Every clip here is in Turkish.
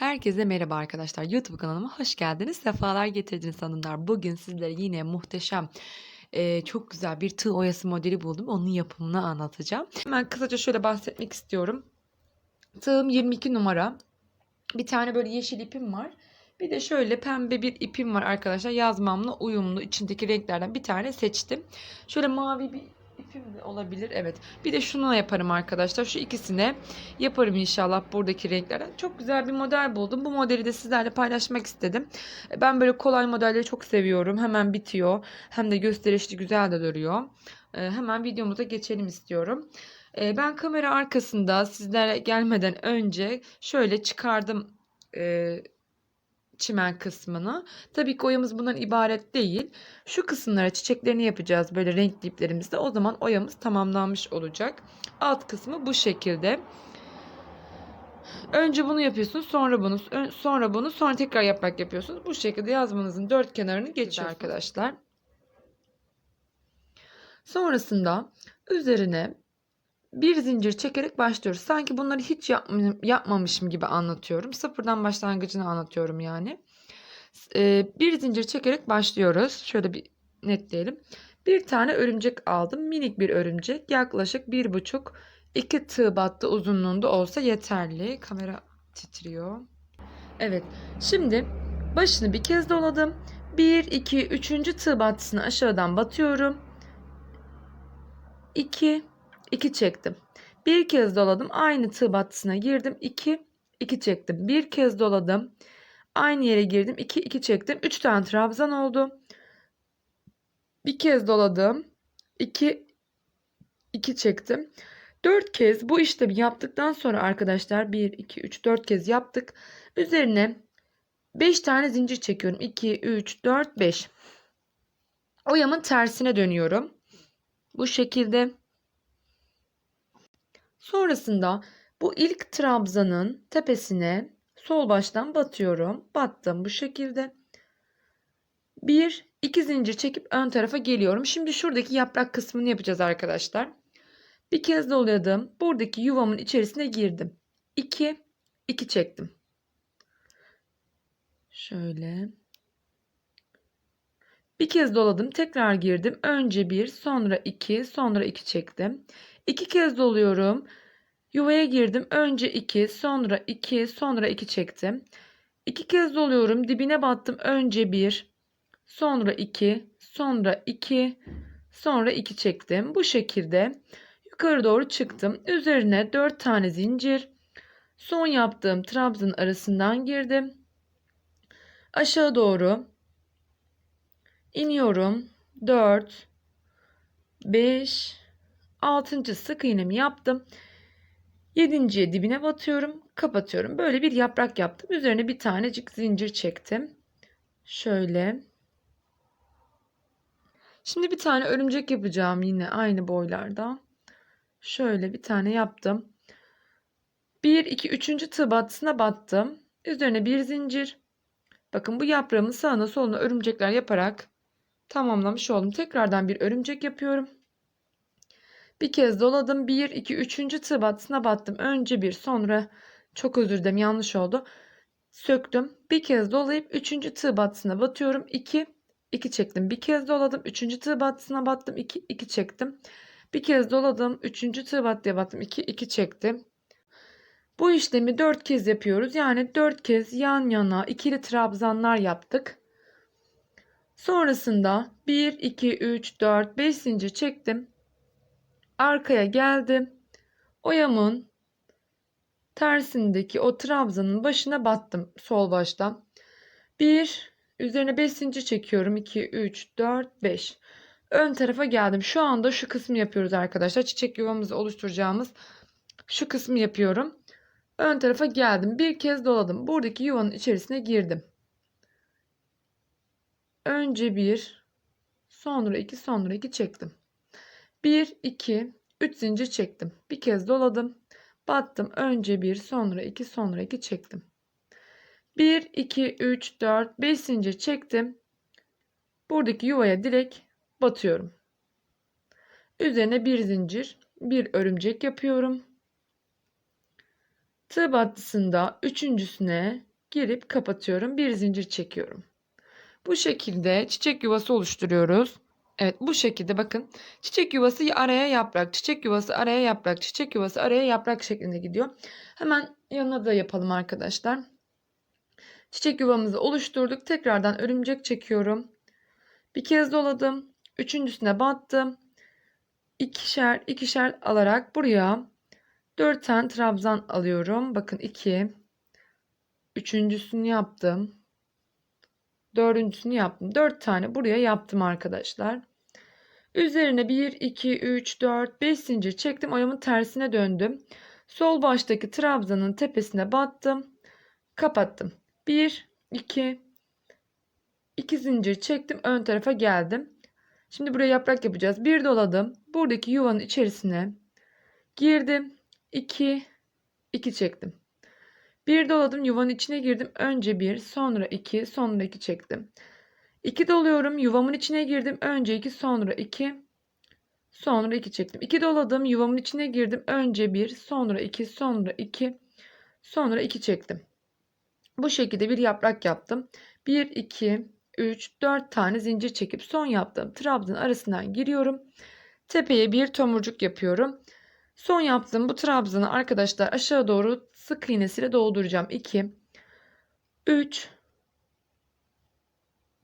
Herkese merhaba arkadaşlar. YouTube kanalıma hoş geldiniz. Sefalar getirdiniz hanımlar. Bugün sizlere yine muhteşem, eee, çok güzel bir tığ oyası modeli buldum. Onun yapımını anlatacağım. Hemen kısaca şöyle bahsetmek istiyorum. Tığım 22 numara. Bir tane böyle yeşil ipim var. Bir de şöyle pembe bir ipim var arkadaşlar. Yazmamla uyumlu içindeki renklerden bir tane seçtim. Şöyle mavi bir ipim de olabilir. Evet. Bir de şunu yaparım arkadaşlar. Şu ikisine yaparım inşallah buradaki renklerden. Çok güzel bir model buldum. Bu modeli de sizlerle paylaşmak istedim. Ben böyle kolay modelleri çok seviyorum. Hemen bitiyor. Hem de gösterişli güzel de duruyor. Ee, Hemen videomuza geçelim istiyorum. Ee, Ben kamera arkasında sizlere gelmeden önce şöyle çıkardım e, çimen kısmını. Tabii ki oyamız bundan ibaret değil. Şu kısımlara çiçeklerini yapacağız böyle renkli iplerimizle. O zaman oyamız tamamlanmış olacak. Alt kısmı bu şekilde. Önce bunu yapıyorsunuz, sonra bunu, sonra bunu, sonra tekrar yaprak yapıyorsunuz. Bu şekilde yazmanızın dört kenarını geçiyor arkadaşlar. Sonrasında üzerine bir zincir çekerek başlıyoruz. Sanki bunları hiç yapm- yapmamışım gibi anlatıyorum. Sıfırdan başlangıcını anlatıyorum yani. Ee, bir zincir çekerek başlıyoruz. Şöyle bir netleyelim. Bir tane örümcek aldım. Minik bir örümcek. Yaklaşık bir buçuk iki tığ battı uzunluğunda olsa yeterli. Kamera titriyor. Evet. Şimdi başını bir kez doladım. 1, 2, 3. tığ battısını aşağıdan batıyorum. 2, 2 çektim. Bir kez doladım. Aynı tığ battısına girdim. 2, 2 çektim. Bir kez doladım. Aynı yere girdim. 2, 2 çektim. 3 tane trabzan oldu. Bir kez doladım. 2, 2 çektim. 4 kez bu işlemi yaptıktan sonra arkadaşlar 1, 2, 3, 4 kez yaptık. Üzerine 5 tane zincir çekiyorum. 2, 3, 4, 5. Oyamın tersine dönüyorum. Bu şekilde. Sonrasında bu ilk trabzanın tepesine sol baştan batıyorum. Battım bu şekilde. Bir, iki zincir çekip ön tarafa geliyorum. Şimdi şuradaki yaprak kısmını yapacağız arkadaşlar. Bir kez doladım. Buradaki yuvamın içerisine girdim. 2, 2 çektim. Şöyle. Bir kez doladım. Tekrar girdim. Önce bir, sonra iki, sonra iki çektim. İki kez doluyorum. Yuvaya girdim. Önce iki, sonra iki, sonra iki çektim. İki kez doluyorum. Dibine battım. Önce bir, sonra iki, sonra iki, sonra iki çektim. Bu şekilde yukarı doğru çıktım. Üzerine dört tane zincir. Son yaptığım trabzanın arasından girdim. Aşağı doğru iniyorum. 4 5 6. sık iğnemi yaptım. 7.ye dibine batıyorum, kapatıyorum. Böyle bir yaprak yaptım. Üzerine bir tanecik zincir çektim. Şöyle. Şimdi bir tane örümcek yapacağım yine aynı boylarda. Şöyle bir tane yaptım. 1 2 3. tığ battısına battım. Üzerine bir zincir. Bakın bu yaprağımın sağına soluna örümcekler yaparak tamamlamış oldum. Tekrardan bir örümcek yapıyorum. Bir kez doladım. 1, 2, 3. tığ battısına battım. Önce bir sonra çok özür dilerim yanlış oldu. Söktüm. Bir kez dolayıp 3. tığ battısına batıyorum. 2, 2 çektim. Bir kez doladım. 3. tığ battısına battım. 2, 2 çektim. Bir kez doladım. 3. tığ battıya battım. 2, 2 çektim. Bu işlemi 4 kez yapıyoruz. Yani 4 kez yan yana ikili trabzanlar yaptık. Sonrasında 1, 2, 3, 4, 5 zincir çektim. Arkaya geldim. Oyamın tersindeki o trabzanın başına battım sol baştan. 1, üzerine 5 zincir çekiyorum. 2, 3, 4, 5. Ön tarafa geldim. Şu anda şu kısmı yapıyoruz arkadaşlar. Çiçek yuvamızı oluşturacağımız şu kısmı yapıyorum. Ön tarafa geldim. Bir kez doladım. Buradaki yuvanın içerisine girdim. Önce bir, sonra iki, sonra iki çektim. 1, 2, 3 zincir çektim. Bir kez doladım. Battım. Önce bir, sonra iki, sonra iki çektim. 1, 2, 3, 4, 5 zincir çektim. Buradaki yuvaya direkt batıyorum. Üzerine bir zincir, bir örümcek yapıyorum. Tığ battısında üçüncüsüne girip kapatıyorum. Bir zincir çekiyorum. Bu şekilde çiçek yuvası oluşturuyoruz. Evet bu şekilde bakın. Çiçek yuvası araya yaprak, çiçek yuvası araya yaprak, çiçek yuvası araya yaprak şeklinde gidiyor. Hemen yanına da yapalım arkadaşlar. Çiçek yuvamızı oluşturduk. Tekrardan örümcek çekiyorum. Bir kez doladım. Üçüncüsüne battım. İkişer ikişer alarak buraya 4 tane trabzan alıyorum. Bakın 2. Üçüncüsünü yaptım. Dördüncüsünü yaptım. 4 tane buraya yaptım arkadaşlar. Üzerine 1, 2, 3, 4, 5 zincir çektim. Oyamın tersine döndüm. Sol baştaki trabzanın tepesine battım. Kapattım. 1, 2, 2 zincir çektim. Ön tarafa geldim. Şimdi buraya yaprak yapacağız. Bir doladım. Buradaki yuvanın içerisine girdim. 2, 2 çektim. Bir doladım yuvanın içine girdim. Önce bir, sonra iki, sonra iki çektim. İki doluyorum yuvamın içine girdim. Önce iki, sonra iki, sonra iki çektim. İki doladım yuvamın içine girdim. Önce bir, sonra iki, sonra iki, sonra iki çektim. Bu şekilde bir yaprak yaptım. 1, 2, 3, 4 tane zincir çekip son yaptığım trabzan arasından giriyorum. Tepeye bir tomurcuk yapıyorum. Son yaptığım bu trabzanı arkadaşlar aşağı doğru sık iğnesiyle dolduracağım. 2 3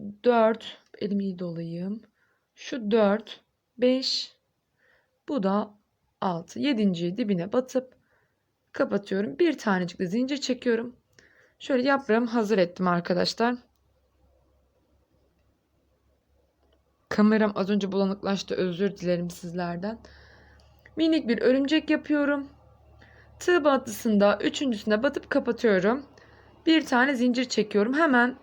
4 elimi iyi dolayayım. Şu 4 5 bu da 6. 7. dibine batıp kapatıyorum. Bir tanecik de zincir çekiyorum. Şöyle yaprağımı hazır ettim arkadaşlar. Kameram az önce bulanıklaştı. Özür dilerim sizlerden. Minik bir örümcek yapıyorum. Tığ battısında üçüncüsüne batıp kapatıyorum. Bir tane zincir çekiyorum. Hemen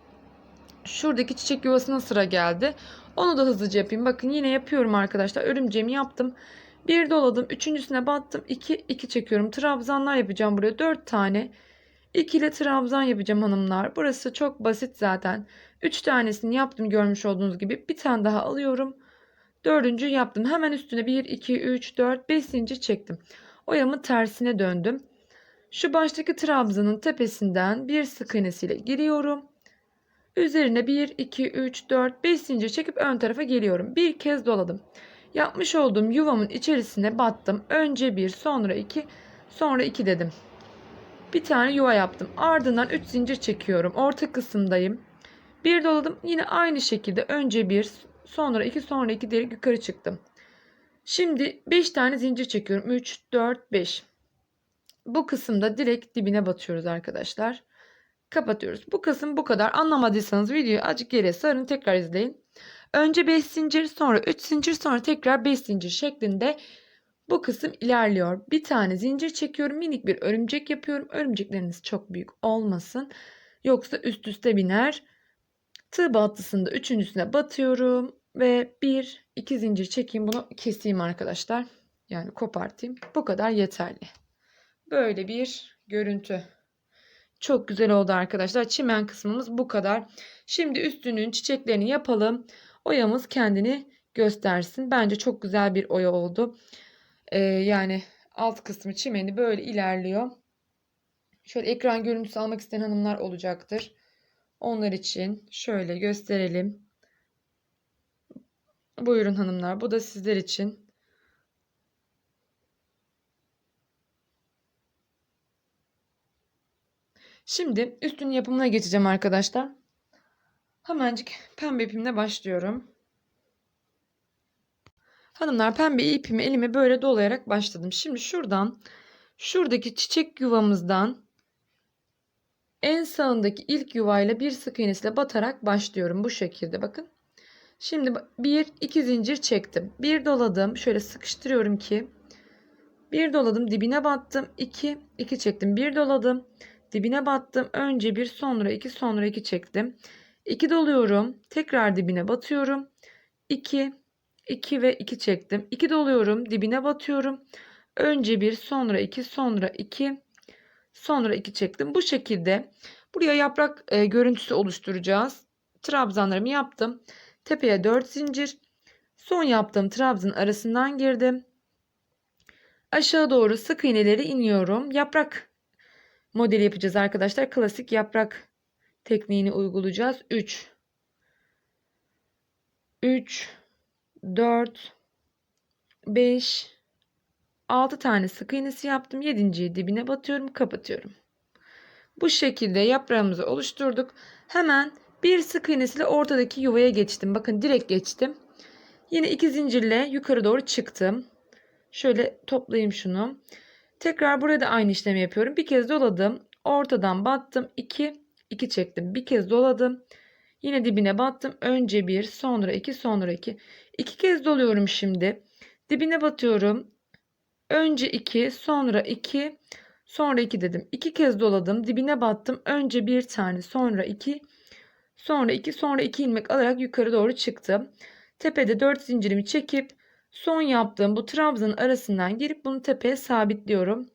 şuradaki çiçek yuvasına sıra geldi. Onu da hızlıca yapayım. Bakın yine yapıyorum arkadaşlar. Örümceğimi yaptım. Bir doladım. Üçüncüsüne battım. 2 2 çekiyorum. Trabzanlar yapacağım buraya. 4 tane. İkili trabzan yapacağım hanımlar. Burası çok basit zaten. 3 tanesini yaptım görmüş olduğunuz gibi. Bir tane daha alıyorum. Dördüncü yaptım. Hemen üstüne 1, 2, 3, 4, 5 zincir çektim. Oyamın tersine döndüm. Şu baştaki trabzanın tepesinden bir sık iğnesiyle giriyorum. Üzerine 1, 2, 3, 4, 5 zincir çekip ön tarafa geliyorum. Bir kez doladım. Yapmış olduğum yuvamın içerisine battım. Önce 1, sonra 2, sonra 2 dedim. Bir tane yuva yaptım. Ardından 3 zincir çekiyorum. Orta kısımdayım. Bir doladım. Yine aynı şekilde önce 1, sonra 2, sonra 2 diyerek yukarı çıktım. Şimdi 5 tane zincir çekiyorum. 3, 4, 5. Bu kısımda direkt dibine batıyoruz arkadaşlar. Kapatıyoruz. Bu kısım bu kadar. Anlamadıysanız videoyu azıcık geriye sarın tekrar izleyin. Önce 5 zincir sonra 3 zincir sonra tekrar 5 zincir şeklinde bu kısım ilerliyor. Bir tane zincir çekiyorum. Minik bir örümcek yapıyorum. Örümcekleriniz çok büyük olmasın. Yoksa üst üste biner. Tığ battısında üçüncüsüne batıyorum. Ve bir iki zincir çekeyim. Bunu keseyim arkadaşlar. Yani kopartayım. Bu kadar yeterli. Böyle bir görüntü. Çok güzel oldu arkadaşlar. Çimen kısmımız bu kadar. Şimdi üstünün çiçeklerini yapalım. Oyamız kendini göstersin. Bence çok güzel bir oya oldu. Ee, yani alt kısmı çimeni böyle ilerliyor. Şöyle ekran görüntüsü almak isteyen hanımlar olacaktır. Onlar için şöyle gösterelim. Buyurun hanımlar. Bu da sizler için. Şimdi üstün yapımına geçeceğim arkadaşlar. Hemencik pembe ipimle başlıyorum. Hanımlar pembe ipimi elime böyle dolayarak başladım. Şimdi şuradan şuradaki çiçek yuvamızdan en sağındaki ilk yuvayla bir sık iğnesiyle batarak başlıyorum bu şekilde bakın. Şimdi bir iki zincir çektim. Bir doladım. Şöyle sıkıştırıyorum ki bir doladım dibine battım. 2 2 çektim. Bir doladım. Dibine battım. Önce bir sonra iki sonra iki çektim. 2 doluyorum. Tekrar dibine batıyorum. 2 2 ve 2 çektim. 2 doluyorum. Dibine batıyorum. Önce bir sonra iki sonra iki sonra iki çektim. Bu şekilde buraya yaprak e, görüntüsü oluşturacağız. Trabzanlarımı yaptım. Tepeye 4 zincir. Son yaptığım trabzan arasından girdim. Aşağı doğru sık iğneleri iniyorum. Yaprak modeli yapacağız arkadaşlar. Klasik yaprak tekniğini uygulayacağız. 3 3 4 5 6 tane sık iğnesi yaptım. 7.yi dibine batıyorum, kapatıyorum. Bu şekilde yaprağımızı oluşturduk. Hemen bir sık iğnesiyle ortadaki yuvaya geçtim. Bakın direkt geçtim. Yine iki zincirle yukarı doğru çıktım. Şöyle toplayayım şunu. Tekrar burada da aynı işlemi yapıyorum. Bir kez doladım. Ortadan battım. 2 2 çektim. Bir kez doladım. Yine dibine battım. Önce bir, sonra iki, sonra iki. İki kez doluyorum şimdi. Dibine batıyorum. Önce iki, sonra iki, sonra iki dedim. İki kez doladım. Dibine battım. Önce bir tane, sonra iki, sonra iki, sonra iki ilmek alarak yukarı doğru çıktım. Tepede dört zincirimi çekip son yaptığım bu trabzanın arasından girip bunu tepeye sabitliyorum.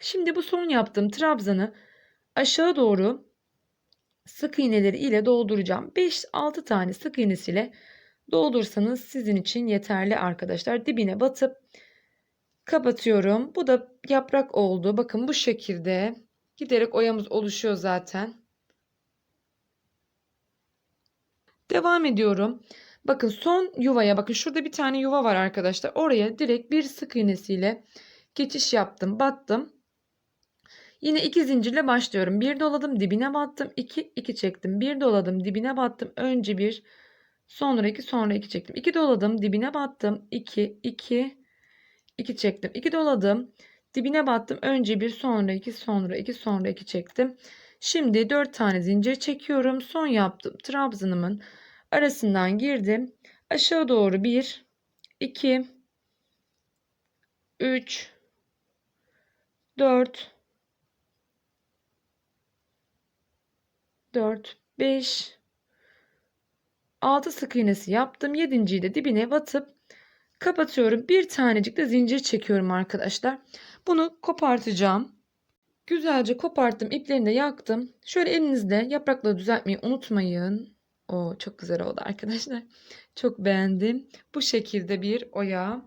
Şimdi bu son yaptığım trabzanı aşağı doğru sık iğneleri ile dolduracağım. 5-6 tane sık iğnesiyle doldursanız sizin için yeterli arkadaşlar. Dibine batıp kapatıyorum. Bu da yaprak oldu. Bakın bu şekilde giderek oyamız oluşuyor zaten. Devam ediyorum. Bakın son yuvaya bakın şurada bir tane yuva var arkadaşlar. Oraya direkt bir sık iğnesiyle geçiş yaptım. Battım. Yine iki zincirle başlıyorum. Bir doladım dibine battım. 2 2 çektim. Bir doladım dibine battım. Önce bir sonra iki sonra iki çektim. 2 doladım dibine battım. 2 2 2 çektim. 2 doladım dibine battım. Önce bir sonra iki sonra iki sonra iki çektim. Şimdi 4 tane zincir çekiyorum. Son yaptım trabzanımın arasından girdim. Aşağı doğru 1 2 3 4 4 5 6 sık iğnesi yaptım. 7.yi de dibine batıp kapatıyorum. Bir tanecik de zincir çekiyorum arkadaşlar. Bunu kopartacağım. Güzelce koparttım. iplerini de yaktım. Şöyle elinizle yaprakları düzeltmeyi unutmayın. O çok güzel oldu arkadaşlar. Çok beğendim. Bu şekilde bir oya.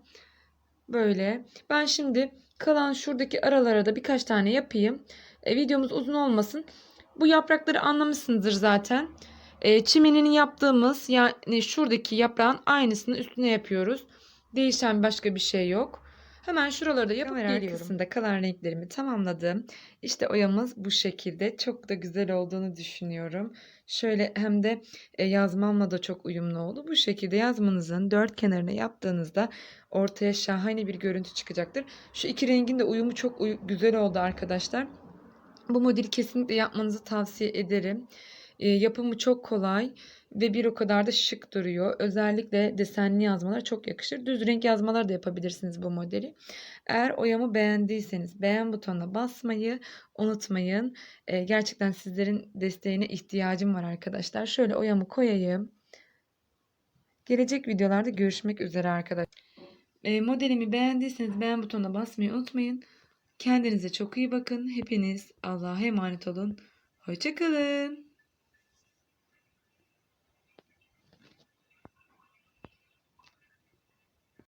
Böyle. Ben şimdi kalan şuradaki aralara da birkaç tane yapayım. E, videomuz uzun olmasın. Bu yaprakları anlamışsınızdır zaten. E, çimenini yaptığımız yani şuradaki yaprağın aynısını üstüne yapıyoruz. Değişen başka bir şey yok. Hemen şuraları da yapıp Kamera geliyorum. arkasında kalan renklerimi tamamladım. İşte oyamız bu şekilde. Çok da güzel olduğunu düşünüyorum. Şöyle hem de e, yazmamla da çok uyumlu oldu. Bu şekilde yazmanızın dört kenarına yaptığınızda ortaya şahane bir görüntü çıkacaktır. Şu iki rengin de uyumu çok uy- güzel oldu arkadaşlar. Bu modeli kesinlikle yapmanızı tavsiye ederim. Yapımı çok kolay ve bir o kadar da şık duruyor. Özellikle desenli yazmalar çok yakışır. Düz renk yazmalar da yapabilirsiniz bu modeli. Eğer oyamı beğendiyseniz beğen butonuna basmayı unutmayın. E, gerçekten sizlerin desteğine ihtiyacım var arkadaşlar. Şöyle oyamı koyayım. Gelecek videolarda görüşmek üzere arkadaşlar. E, modelimi beğendiyseniz beğen butonuna basmayı unutmayın. Kendinize çok iyi bakın. Hepiniz Allah'a emanet olun. Hoşçakalın.